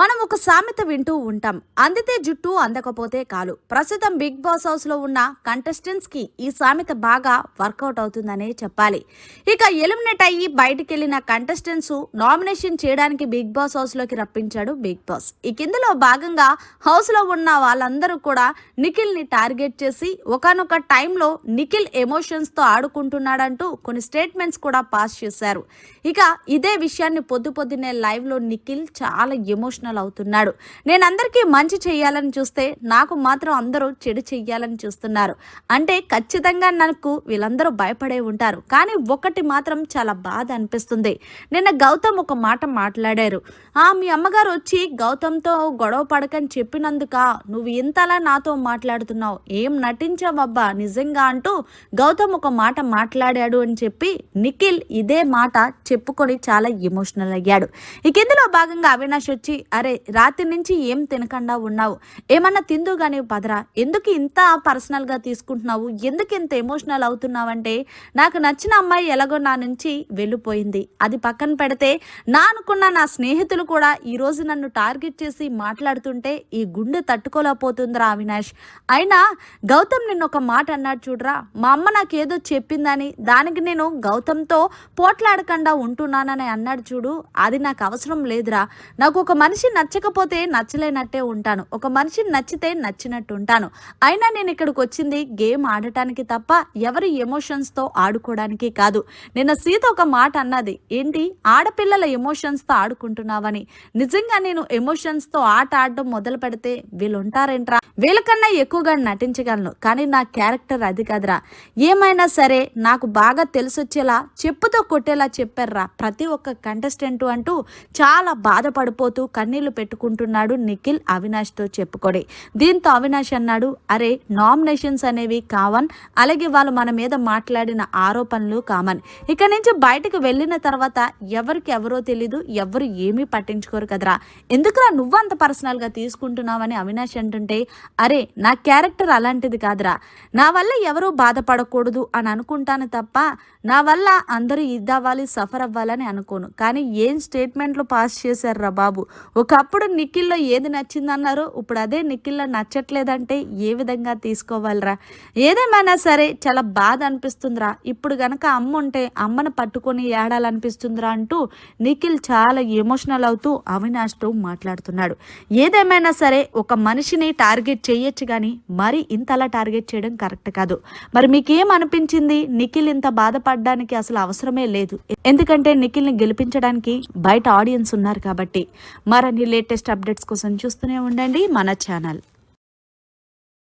మనం ఒక సామెత వింటూ ఉంటాం. అందితే జుట్టు అందకపోతే కాలు. ప్రస్తుతం బిగ్ బాస్ హౌస్లో ఉన్న కంటెస్టెంట్స్కి ఈ సామెత బాగా వర్కౌట్ అవుతుందనే చెప్పాలి. ఇక ఎలిమినేట్ అయ్యి బయటికి వెళ్ళిన కంటెస్టెంట్స్ నామినేషన్ చేయడానికి బిగ్ బాస్ హౌస్లోకి రప్పించాడు బిగ్ బాస్. ఈ కిందలో భాగంగా హౌస్లో ఉన్న వాళ్ళందరూ కూడా నిఖిల్ని టార్గెట్ చేసి ఒకనొక టైంలో నిఖిల్ ఎమోషన్స్తో ఆడుకుంటున్నాడంటూ కొన్ని స్టేట్మెంట్స్ కూడా పాస్ చేశారు. ఇక ఇదే విషయాన్ని పొద్దు పొద్దున్నే లైవ్లో నిఖిల్ చాలా ఎమోషనల్ అవుతున్నాడు నేను అందరికీ మంచి చేయాలని చూస్తే నాకు మాత్రం అందరూ చెడు చెయ్యాలని చూస్తున్నారు. అంటే ఖచ్చితంగా నాకు వీళ్ళందరూ భయపడే ఉంటారు. కానీ ఒకటి మాత్రం చాలా బాధ అనిపిస్తుంది. నిన్న గౌతమ్ ఒక మాట మాట్లాడారు. ఆ మీ అమ్మగారు వచ్చి గౌతమ్తో గొడవ పడకని చెప్పినందుక నువ్వు ఇంతలా నాతో మాట్లాడుతున్నావు. ఏం నటించావబ్బా? నిజంగా అంటూ గౌతమ్ ఒక మాట మాట్లాడాడు అని చెప్పి నిఖిల్ ఇదే మాట చెప్పుకొని చాలా ఎమోషనల్ అయ్యాడు. ఇక ఇందులో భాగంగా అవినాష్ వచ్చి అరే రాత్రి నుంచి ఏం తినకుండా ఉన్నావు? ఏమన్నా తిందు కానీ పదరా? ఎందుకు ఇంత పర్సనల్గా తీసుకుంటున్నావు? ఎందుకు ఇంత ఎమోషనల్ అవుతున్నావంటే నాకు నచ్చిన అమ్మాయి ఎలాగో నా నుంచి వెళ్ళిపోయింది. అది పక్కన పెడితే నా అనుకున్న నా స్నేహితులు కూడా ఈరోజు నన్ను టార్గెట్ చేసి మాట్లాడుతుంటే ఈ గుండె తట్టుకోలేకపోతుందిరా అవినాష్. అయినా గౌతమ్ నిన్న ఒక మాట అన్నాడు చూడరా? మా అమ్మ నాకేదో చెప్పిందని దానికి నేను గౌతమ్తో పోట్లాడకుండా ఉంటున్నానని అన్నాడు చూడు. అది నాకు అవసరం లేదురా. నాకు ఒక మనిషి నచ్చకపోతే నచ్చలేనట్టే ఉంటాను. ఒక మనిషి నచ్చితే నచ్చినట్టు ఉంటాను. అయినా నేను ఇక్కడికి వచ్చింది గేమ్ ఆడటానికి తప్ప ఎవరి ఎమోషన్స్తో ఆడుకోవడానికి కాదు. నిన్న సీత ఒక మాట అన్నది ఏంటి? ఆడపిల్లల ఎమోషన్స్తో ఆడుకుంటున్నావని. నిజంగా నేను ఎమోషన్స్తో ఆట ఆడడం మొదలు పెడితే వీళ్ళుంటారేంట్రా? వీళ్ళకన్నా ఎక్కువగా నటించగలను. కానీ నా క్యారెక్టర్ అది కాదురా. ఏమైనా సరే నాకు బాగా తెలిసొచ్చేలా చెప్పుతో కొట్టేలా చెప్పారా ప్రతి ఒక్క కంటెస్టెంట్ అంటూ చాలా బాధపడిపోతూ కన్నీళ్ళు పెట్టుకుంటున్నాడు నిఖిల్ అవినాష్తో చెప్పుకొని. దీంతో అవినాష్ అన్నాడు అరే నామినేషన్స్ అనేవి కావన్. అలాగే వాళ్ళు మన మీద మాట్లాడిన ఆరోపణలు కామన్. ఇక నుంచి బయటకు వెళ్ళిన తర్వాత ఎవరికి ఎవరో తెలీదు ఎవరు ఏమీ పట్టించుకోరు కదరా. ఎందుకురా నువ్వు అంత పర్సనల్గా తీసుకుంటున్నావని అవినాష్ అంటుంటే అరే నా క్యారెక్టర్ అలాంటిది కాదురా. నా వల్ల ఎవరూ బాధపడకూడదు అని అనుకుంటాను తప్ప నా వల్ల అందరూ ఇదవ్వాలి సఫర్ అవ్వాలని అనుకోను. కానీ ఏం స్టేట్మెంట్లు పాస్ చేశారు రా బాబు? ఒకప్పుడు నిఖిల్లో ఏది నచ్చిందన్నారో? ఇప్పుడు అదే నిఖిల్లో నచ్చట్లేదంటే ఏ విధంగా తీసుకోవాలిరా? ఏదేమైనా సరే చాలా బాధ అనిపిస్తుందిరా. ఇప్పుడు గనక అమ్మ ఉంటే అమ్మను పట్టుకొని ఏడాలనిపిస్తుందిరా అంటూ నిఖిల్ చాలా ఎమోషనల్ అవుతూ అవినాష్తో మాట్లాడుతున్నాడు. ఏదేమైనా సరే ఒక మనిషిని టార్గెట్ చేయొచ్చు కానీ మరి ఇంతలా టార్గెట్ చేయడం కరెక్ట్ కాదు. మరి మీకేం అనిపించింది నిఖిల్ ఇంత బాధపడడానికి అసలు అవసరమే లేదు. ఎందుకంటే నిఖిల్ని గెలిపించడానికి బయట ఆడియన్స్ ఉన్నారు కాబట్టి. మరి మరిన్ని లేటెస్ట్ అప్డేట్స్ కోసం చూస్తూనే ఉండండి మన ఛానల్.